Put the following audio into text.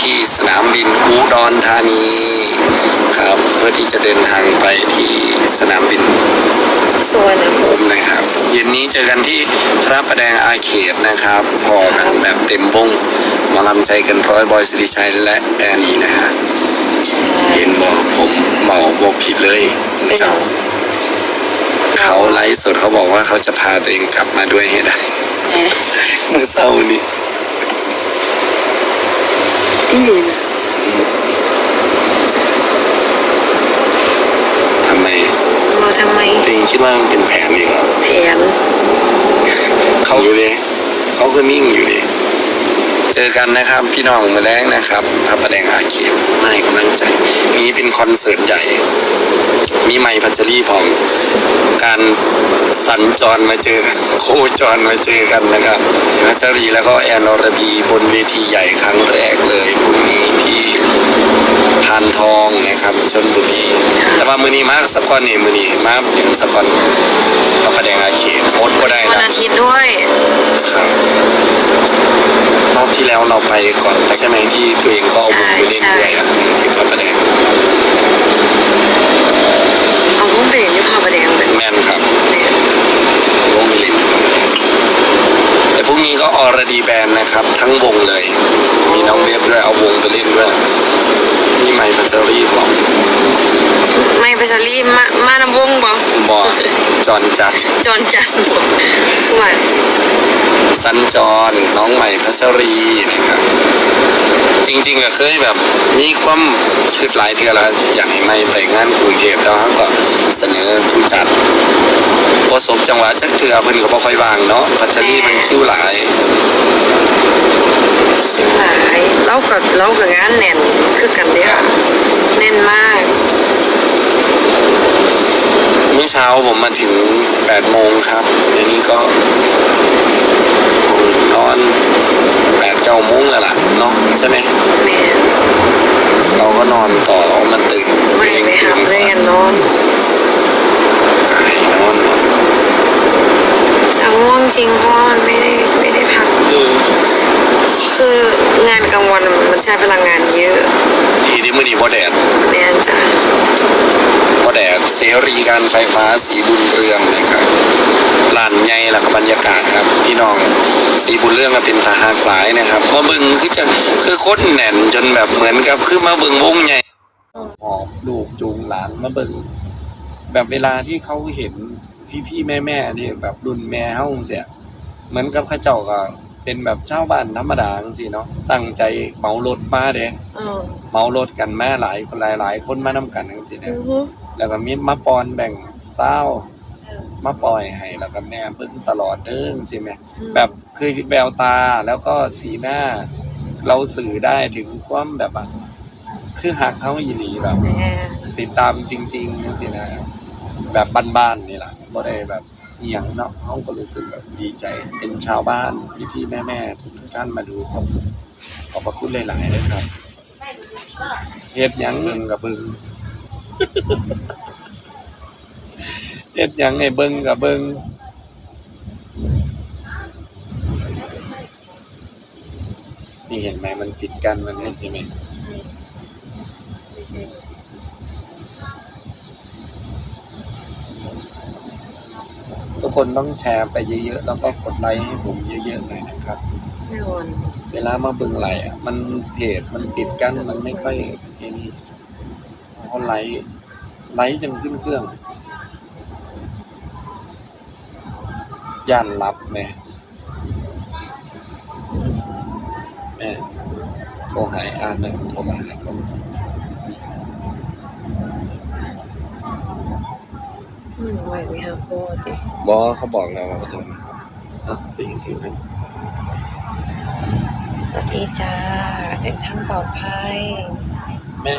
ที่สนามบินอุดรธานีครับ เพื่อที่จะเดินทางไปที่สนามบินสวนนะผมนะครับเย็นนี้เจอกันที่พระประแดงอาเขตนะครับพอกันแบบเต็มวงหมาลำใจกันร้อยบอยสิริชัยและแอนนี่นะฮะเห็นบอกผมเหมาบอกผิดเลยเป็นหรเจ้าอเขาไลฟ์สดเขาบอกว่าเขาจะพาตัวเองกลับมาด้วยให้ได้เมื่อเช้านี้ อีหลีนะทำไมมาทำไมตัวเองคิดว่ามันเป็นแผนเองเหรอแผนเขาอยู่เลยเขาก็นิ่งอยู่เลยเจอกันนะครับ พี่น้องมาแรงนะครับพระประแดงอาเขียว คอนเสิร์ตใหญ่ มีไมค์พัชรีพร้อมการสัญจรมาเจอกันโคจรมาเจอกันนะครับพัชรีแล้วก็แอนอรบีบนเวทีใหญ่ครั้งแรกเลยพรุ่งนี้ที่พานทองนะครับชนบุรีแต่ว่ามือนี้มาสกอนนี่มือนี้มาเป็นสกอนพระประแดงอาเขียวโพสต์ก็ได้วันนะอาทิตย์ด้วย ครับรอบที่แล้วเราไปก่อนใช่ไหมที่ตัวเองก็เอาวงไปเล่นด้วยอะที่พระประแดง เอาพุ่งไปอย่างนี้พาประแดงเป็นแม่นครับแม่วงไปเล่นที่พระประแดงแต่พรุ่งนี้ก็ออรดีแบนนะครับ ทั้งวงเลย มีน้องเวฟด้วยเอาวงไปเล่นด้วยมีไมค์พัชรีบอกไม่ไปซารีมา มาน้ำวงบ่บอจอนจัดจอนจันบ่ว่า สัญจร น้องใหม่พัชรีนะครับ จริงๆอะเคยแบบมีความคิดหลายเทื่อแล้วอยากให้ไม่ไปงานกรุงเทพแล้วเขาก็เสนอผู้จัดประสบจังหวะจักเทื่อเพิ่นก็บ่ค่อยวางเนาะพัชรีมันคิวหลายชิบหายเล่ากับเล่ากับงานแน่นคือกันเด้อแน่นมาก เมื่อเช้าผมมาถึง8โมงครับเดี๋ยวนี้ก็นอน8 9โมงแล้วล่ะเนาะใช่ไหมแม่เราก็นอนต่อมันตื่นไม่ไปหาเรียนนอนกายนอนเนาะแต่ง่วงจริงเพราะว่ามันไม่ได้ไม่ได้พักเออคืองานกลางวันมันใช้พลังงานเยอะดีที่มื้อนี้บ่แดดแม่นจ้ะบ่แดดเสรีการไฟฟ้าสีบุญเรืองนะครับลานใหญ่ล่ะครับบรรยากาศครับ พี่น้องสีบุญเรืองก็เป็นทหารหลายนะครับมาเบิ่งคือจะคือคนแน่นจนแบบเหมือนกับคือมาเบิ่งวงใหญ่หอบลูกจูงหลานมาเบิ่งแบบเวลาที่เขาเห็นพี่ๆแม่ๆนี่แบบรุ่นแม่เฮาเสียเหมือนกับเขาเจ้าก็เป็นแบบชาวบ้านธรรมดาจังซี่เนาะตั้งใจเหมารถมาเด้เออเหมารถกันมาหลายคนหลายๆคนมานํกันจังซี่อืนะอฮึ แล้วก็มีมาปอนแบ่งเศร้ามาปล่อยให้แล้วก็แม่เบิ่งตลอดเด้งสิแม่แบบคือแววตาแล้วก็สีหน้า เราสื่อได้ถึงความแบบว่าคือหักเขาอีหลีแบบแม่ติดตามจริงๆจังซี่นะแบบบ้านๆนี่ล่ะบ่ได้แบบอีหยังเนาะเฮาก็รู้สึกแบบดีใจ เป็นชาวบ้านพี่ๆแม่ๆทุกๆท่านมาดูขอบขอบพระคุณหลายๆเลยครับเฮ็ดหยังเบิ่งกับเบิ่ง เฮ็ดหยังให้เบิ่งกับเบิ่งนี่เห็นไหมมันปิดกันมันเห็นใช่ไหมใช่ไม่ใช่ทุกคนต้องแชร์ไปเยอะๆ แล้วก็กดไลค์ให้ผมเยอะๆหน่อยนะครับ แน่นอน เวลามาเบิ่งไหลอะ มันเพจมันปิดกันมันไม่ค่อยไอ้นี่ เขาไลค์ไลค์จนขึ้นเครื่องย่านรับแม่แม่โทรหาอ่านหนึ่งโทรมาหาคนมึงไหวไหมฮะพ่อติบอเขาบอกแล้วว่าโทรมาอะตัวเองถือให้สวัสดีจ้าเดินทางปลอดภัยแม่